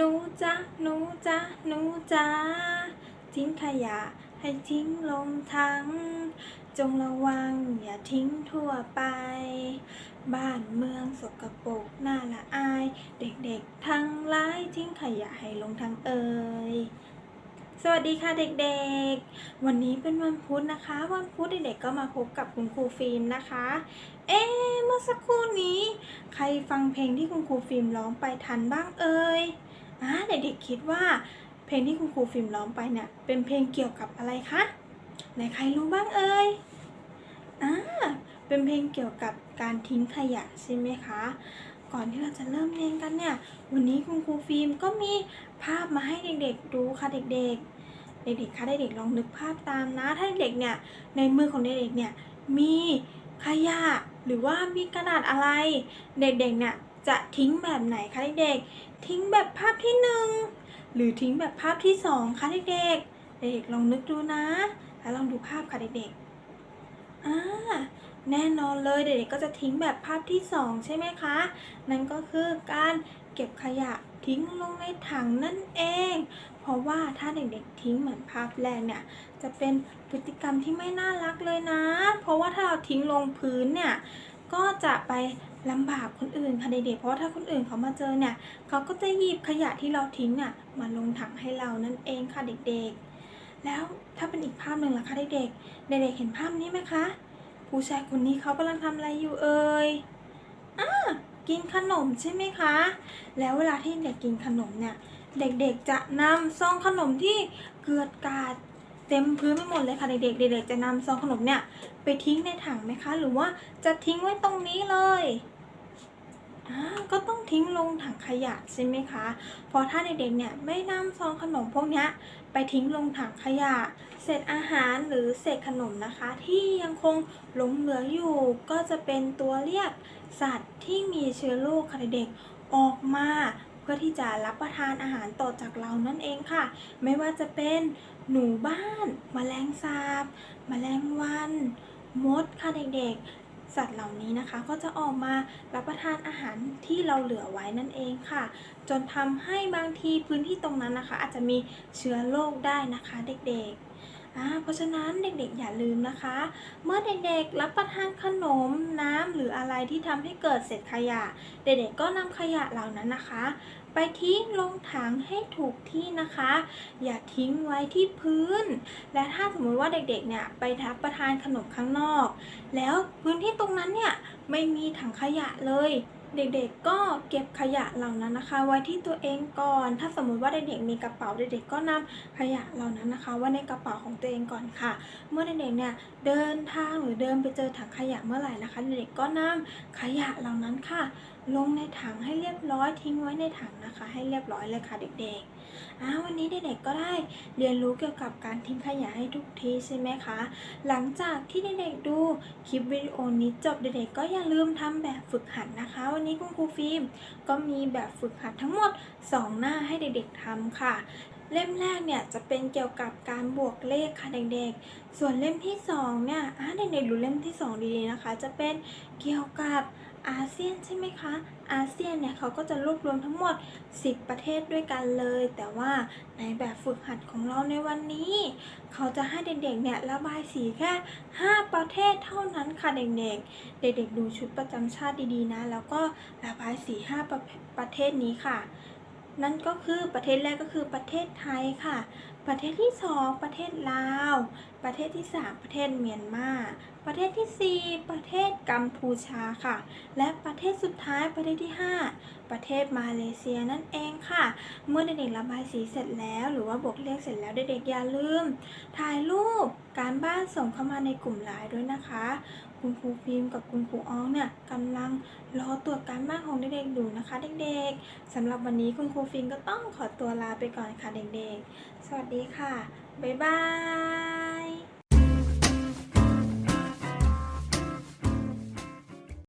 หนูจ๊ะหนูจ๊ะหนูจ๊ะทิ้งขยะให้ทิ้งลงถัง จงระวังอย่าทิ้งทั่วไป บ้านเมืองสกปรกน่าละอาย เด็กๆทั้งหลายทิ้งขยะให้ลงทางเอ่ยสวัสดีค่ะเด็กๆ วันนี้เป็นวันพุธนะคะ วันพุธเด็กๆก็มาพบกับคุณครูฟิล์มนะคะ เอ๊เมื่อสักครู่นี้ ใครฟังเพลงที่คุณครูฟิล์มร้องไปทันบ้างเอ่ย อ่าเด็กๆคิดว่าเพลงที่คุณครูฟิล์มร้องไปเนี่ยเป็นเพลงเกี่ยวกับอะไรคะไหนใครรู้บ้างเอ่ยอ่าเป็นเพลงเกี่ยวกับการทิ้งขยะใช่ไหมคะ ก่อนที่เราจะเริ่มเรียนกันเนี่ย วันนี้คุณครูฟิล์มก็มีภาพมาให้เด็กๆดูค่ะเด็กๆ เด็กๆคะเด็กๆลองนึกภาพตามนะ ถ้าเด็กๆเนี่ยในมือของเด็กๆเนี่ยมีขยะหรือว่ามีกระดาษอะไร เด็กๆเนี่ย จะทิ้งแบบไหนคะเด็กๆ ทิ้งแบบภาพที่หนึ่งหรือทิ้งแบบภาพที่สองคะเด็กๆ เด็กๆลองนึกดูนะ แล้วลองดูภาพค่ะเด็กๆอ่าแน่นอนเลยเด็กๆก็จะทิ้งแบบภาพที่สองใช่ไหมคะ นั่นก็คือการเก็บขยะทิ้งลงในถังนั่นเอง เพราะว่าถ้าเด็กๆทิ้งเหมือนภาพแรกเนี่ย จะเป็นพฤติกรรมที่ไม่น่ารักเลยนะ เพราะว่าถ้าเราทิ้งลงพื้นเนี่ย ก็จะไป ลำบากคนอื่นค่ะเด็กๆ เพราะว่าถ้าคนอื่นเขามาเจอเนี่ยเขาก็จะหยิบขยะที่เราทิ้งเนี่ยมาลงถังให้เรานั่นเองค่ะเด็กๆ แล้วถ้าเป็นอีกภาพหนึ่งล่ะคะเด็กๆ เด็กๆ เห็นภาพนี้ไหมคะ ผู้ชายคนนี้เขากำลังทำอะไรอยู่เอ่ยอ่ากินขนมใช่ไหมคะ แล้วเวลาที่เด็กกินขนมเนี่ย เด็กๆ จะนำซองขนมที่เกลือดกาดเต็มพื้นไปหมดเลยค่ะเด็กๆ เด็กๆ จะนำซองขนมเนี่ยไปทิ้งในถังไหมคะ หรือว่าจะทิ้งไว้ตรงนี้เลย ก็ต้องทิ้งลงถังขยะใช่ไหมคะเพราะถ้าเด็กๆเนี่ยไม่นำซองขนมพวกนี้ไปทิ้งลงถังขยะ เศษอาหารหรือเศษขนมนะคะ ที่ยังคงหลงเหลืออยู่ ก็จะเป็นตัวเรียกสัตว์ที่มีเชื้อโรคค่ะเด็กๆออกมาเพื่อที่จะรับประทานอาหารต่อจากเรานั่นเองค่ะ ไม่ว่าจะเป็นหนูบ้านแมลงสาบแมลงวัน มดค่ะเด็กๆ สัตว์เหล่านี้นะคะก็จะออกมารับประทานอาหารที่เราเหลือไว้นั่นเองค่ะ จนทำให้บางทีพื้นที่ตรงนั้นนะคะ อาจจะมีเชื้อโรคได้นะคะเด็กๆเพราะฉะนั้นเด็กๆ อย่าลืมนะคะ เมื่อเด็กๆ รับประทานขนมน้ำหรืออะไรที่ทำให้เกิดเศษขยะ เด็กๆ ก็นำขยะเหล่านั้นนะคะ ไปทิ้งลงถังให้ถูกที่นะคะ อย่าทิ้งไว้ที่พื้น และถ้าสมมุติว่าเด็กๆเนี่ยไปรับประทานขนมข้างนอก แล้วพื้นที่ตรงนั้นเนี่ยไม่มีถังขยะเลยเด็กๆ ก็เก็บขยะเหล่านั้นนะคะ ไว้ที่ตัวเองก่อน ถ้าสมมุติว่าเด็กๆ มีกระเป๋าเด็กๆ ก็นำขยะเหล่านั้นนะคะไว้ในกระเป๋าของตัวเองก่อนค่ะ เมื่อเด็กๆ เนี่ยเดินทางหรือเดินไปเจอถังขยะเมื่อไหร่นะคะ เด็กๆ ก็นำขยะเหล่านั้นค่ะ ลงในถังให้เรียบร้อยทิ้งไว้ในถังนะคะ ให้เรียบร้อยเลยค่ะเด็กๆอ้าวันนี้เด็กๆก็ได้เรียนรู้เกี่ยวกับการทิ้งขยะให้ทุกทีใช่ไหมคะ หลังจากที่เด็กๆดูคลิปวิดีโอนี้จบเด็กๆก็อย่าลืมทำแบบฝึกหัดนะคะ วันนี้คุณครูฟิล์มก็มีแบบฝึกหัดทั้งหมด 2 หน้าให้เด็กๆทำค่ะ เล่มแรกเนี่ยจะเป็นเกี่ยวกับการบวกเลขค่ะเด็กๆ ส่วนเล่มที่2เนี่ยอ่าเด็กๆดูเล่มที่ 2 ดีๆนะคะ จะเป็นเกี่ยวกับอาเซียนใช่ไหมคะ อาเซียนเนี่ยเขาก็จะรวบรวมทั้งหมด 10 ประเทศด้วยกันเลย แต่ว่าในแบบฝึกหัดของเราในวันนี้ เขาจะให้เด็กๆเนี่ยระบายสีแค่ 5 ประเทศเท่านั้นค่ะเด็กๆ เด็กๆดูชุดประจำชาติดีๆนะ แล้วก็ระบายสี 5 ประประเทศนี้ค่ะ นั่นก็คือประเทศแรกก็คือประเทศไทยค่ะ ประเทศที่ 2 ประเทศลาว ประเทศที่ 3 ประเทศเมียนมา ประเทศทีสี่ 4 ประเทศกัมพูชาค่ะ และประเทศสุดท้ายประเทศที่ 5 ประเทศมาเลเซียนั่นเองค่ะ เมื่อเด็กๆระบายสีเสร็จแล้ว หรือว่าบวกเลขเสร็จแล้วเด็กๆอย่าลืม ถ่ายรูปการบ้านส่งเข้ามาในกลุ่มไลน์ด้วยนะคะคุณครูฟิล์มกับคุณครูอ้องเนี่ยกำลังรอตรวจการบ้านของเด็กๆอยู่นะคะ เด็กๆสำหรับวันนี้คุณครูฟิล์มก็ต้องขอตัวลาไปก่อนค่ะเด็กๆ สวัสดีค่ะ บ๊ายบาย